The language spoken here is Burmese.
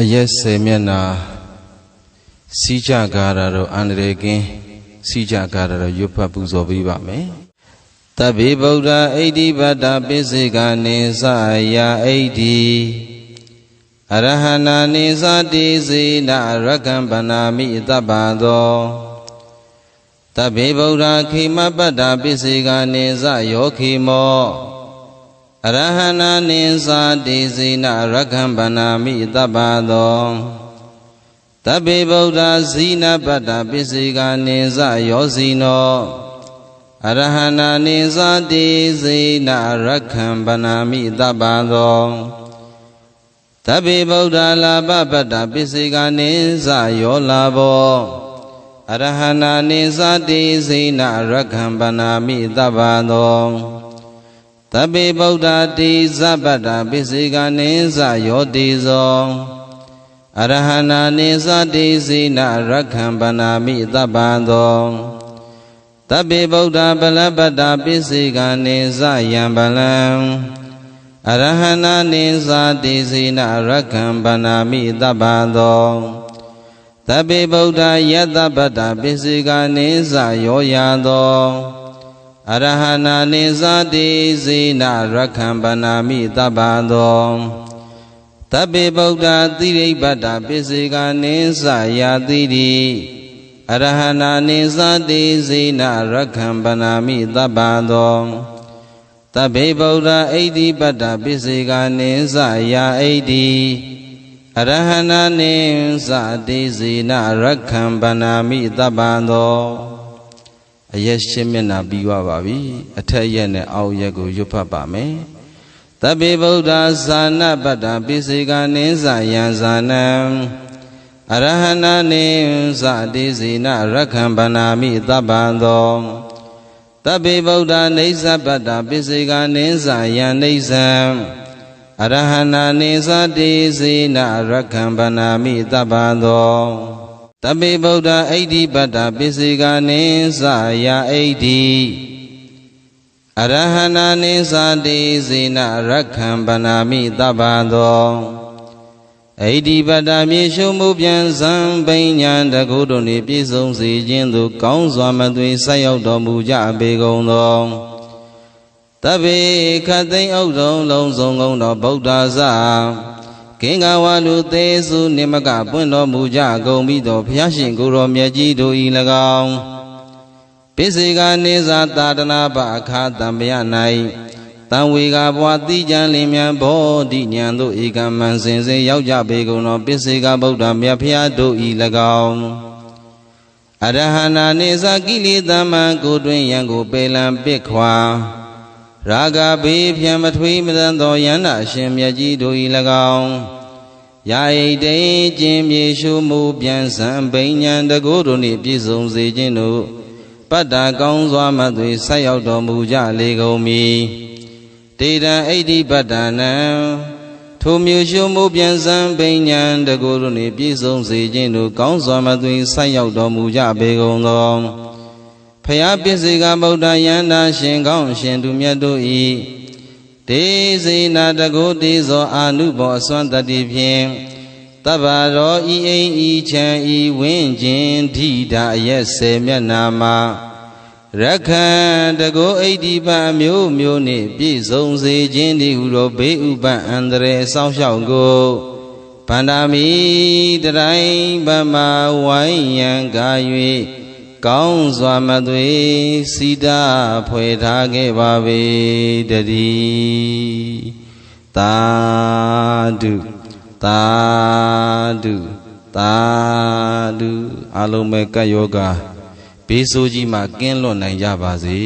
အရက်ဆယ်မျက်နာစီးကြကားရတော့အန္တရာယ်ကင်းစီးကြကားရတော့ရွတ်ဖတ်ပူဇော်ပေးပါမယ်တဗ္ဗေဗုဒ္ဓအိဋ္ဌိပတ္တပိစိကနေသယာအိဋ္ဌိအရဟနာနေသတိစေနရကံပနာမိတပ္ပသောတဗ္ဗေဗုဒ္ဓခိမပတ္တပိစိကနေသယောခိမော အရဟနာနိသာတိစေနရကံဗနာမိတပ္ပသောတဗ္ဗေဗုဒ္ဓဇီနပတ္တပိစိကနေသယောဇီနောအရဟနာနိသာတိစေနရကံဗနာမိတပ္ပသောတဗ္ဗေဗုဒ္ဓလာပပတ္တပိစိကနေသယောလာဘောအရဟနာနိသာတိစေနရကံဗနာမိတပ္ပသော တပိဗုဒ္ဓတိဇဗတ္တပိစိကနေဇယောတိဇောအရဟနာနေဇတိစိနရက္ခံပနာမိတပ္ပံသောတပိဗုဒ္ဓပလပတ္တပိစိကနေဇယံပလံအရဟနာနေဇတိစိနရက္ခံပနာမိတပ္ပံသောတပိဗုဒ္ဓယတပတ္တပိစိကနေဇယောယာသော အရဟနာနိဇာတိဇေနရခံပနာမိတပ္ပသောတပ္ပေဗုဒ္ဓသီရိပတ္တပိစေကနိဇာယာတိတိအရဟနာနိဇာတိဇေနရခံပနာမိတပ္ပသောတပ္ပေဗုဒ္ဓအိဋ္ဌိပတ္တပိစေကနိဇာယာအိဋ္ဌိအရဟနာနိဇာတိဇေနရခံပနာမိတပ္ပသော အရက်ရှင်းမျက်နှာပြီးသွားပါပြီအထက်ရက်နဲ့အောက်ရက်ကိုရွတ်ဖတ်ပါမယ်တပိဗုဒ္ဓဇာနပတ္တပိစေကနိဇာယံဇာနံအရဟဏနိဇာတိဇိနရခံဗနာမိတပ္ပံသောတပိဗုဒ္ဓနေဇပတ္တပိစေကနိဇာယံနေဇံအရဟဏနိဇာတိဇိနရခံဗနာမိတပ္ပံသော တပိဗုဒ္ဓအိဋ္ဌိပတ္တပိစိကနိသယာအိဋ္ဌိအရဟဏနိသတိဇေနရက္ခံပနာမိတပ္ပသောအိဋ္ဌိပတ္တမြေရှုံမှုပြန်ဇံပိညာတကုတို့နှင့်ပြည့်စုံစေခြင်းသို့ကောင်းစွာမသွေဆက်ရောက်တော်မူကြပေကုန်သောတပိခတ်သိမ့်ဥဒ္ဒုံလုံးစုံကုန်သောဗုဒ္ဓဇာ ကင်္ဂဝါလူသေးစုနိမကပွင့်တော်မူကြကုန်ပြီးသောဘုရားရှင်ကိုယ်တော်မြတ်ကြီးတို့ဤ၎င်းပိစေကနေသာတာတနာပအခါတံပယ၌တံဝေကဘွာတိကြံလင်မြန်ဘောဓိညာတို့ဧကမံစင်စေရောက်ကြပေကုန်သောပိစေကဗုဒ္ဓမြတ်ဖျားတို့ဤ၎င်းအရဟနာနေသာကိလေသာမံကိုတွင်ယံကိုပေလံပစ်ခွာ ရာဂဘေးဖြံမထွေးမတန်သောယန္တာအရှင်မြတ်ကြီးတို့၏၎င်းယာဣတိကျင်မြေရှုမှုပြန်စံပိညာတကိုးတို့နှင့်ပြည့်စုံစေခြင်းတို့ပတ္တာကောင်းစွာမသွေဆက်ရောက်တော်မူကြလေကုန်မည်တေတံဣတိပတ္တနံထိုမြေရှုမှုပြန်စံပိညာတကိုးတို့နှင့်ပြည့်စုံစေခြင်းတို့ကောင်းစွာမသွေဆက်ရောက်တော်မူကြပေကုန်သော ဖယားပစ္စေကဗုဒ္ဓယန္တာရှင်ကောင်းရှင်သူမြတ်တို့ဤဒေဇေနာတကုတိဇောအာနုဘောအစွမ်းတတိဖြင့်တဗ္ဗရောဤအိမ်ဤချံဤဝင်းကျင်ဓိတာအရက်စေမျက်နာမှာရခန္တကုအိဋ္ဌိပမျိုးမျိုးနှင့်ပြည့်စုံစေခြင်းဒီဟုသောဘေးဥပအန္တရာယ်စောင့်ရှောက်ကိုဗန္ဒာမိတတိုင်းဗမာဝိုင်းရန်ကာ၍ ကောင်းစွာမသွေစီတာဖွယ်ထားခဲ့ပါပေတည်းသာဓုသာဓုသာဓုအလုံးမဲ့ကတ်ယောဂဘေးဆိုးကြီးမှကင်းလွတ်နိုင်ကြပါစေ